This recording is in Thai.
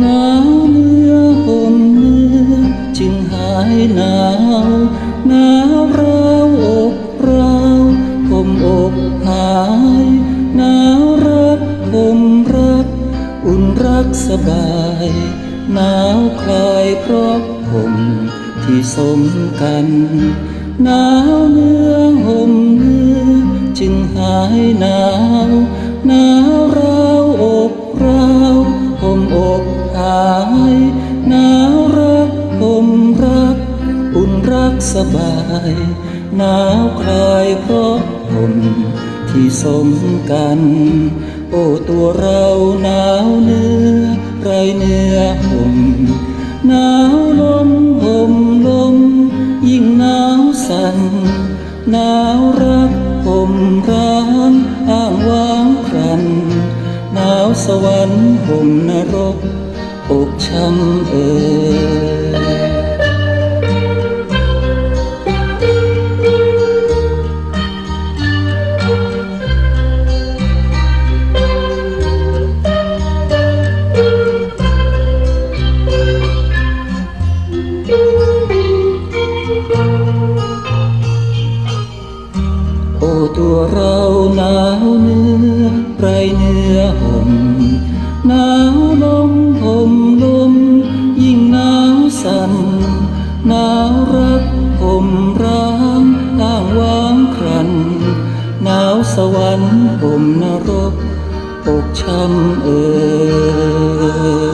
หนาวเมื่อห่มเมื่อจึงหายหนาวหนาวเราอกเราผมอกหายหนาวรักผมรัก อุ่นรักสบายหนาวคลายเพราะผมที่สมกันหนาวเมื่อห่มเมื่อจึงหายหนาวหนาวเรา รักสบายหนาวคลายเพราะผมที่สมกัน โอ้ตัวเราหนาวเนื้อไรเนื้อห่มหนาวลมห่มลม ยิ่งหนาวสั่นหนาวรักผมร้างอ้างว้างครันหนาวสวรรค์ห่มนรกอกช้ำเอ่ย ตัวเราหนาวเนื้อไรเนื้อห่มหนาวลมห่มลม ยิ่งหนาวสั่นหนาวรักห่มร้างอ้างว้างครันหนาวสวรรค์ห่มนรกอกช้ำเอ่ย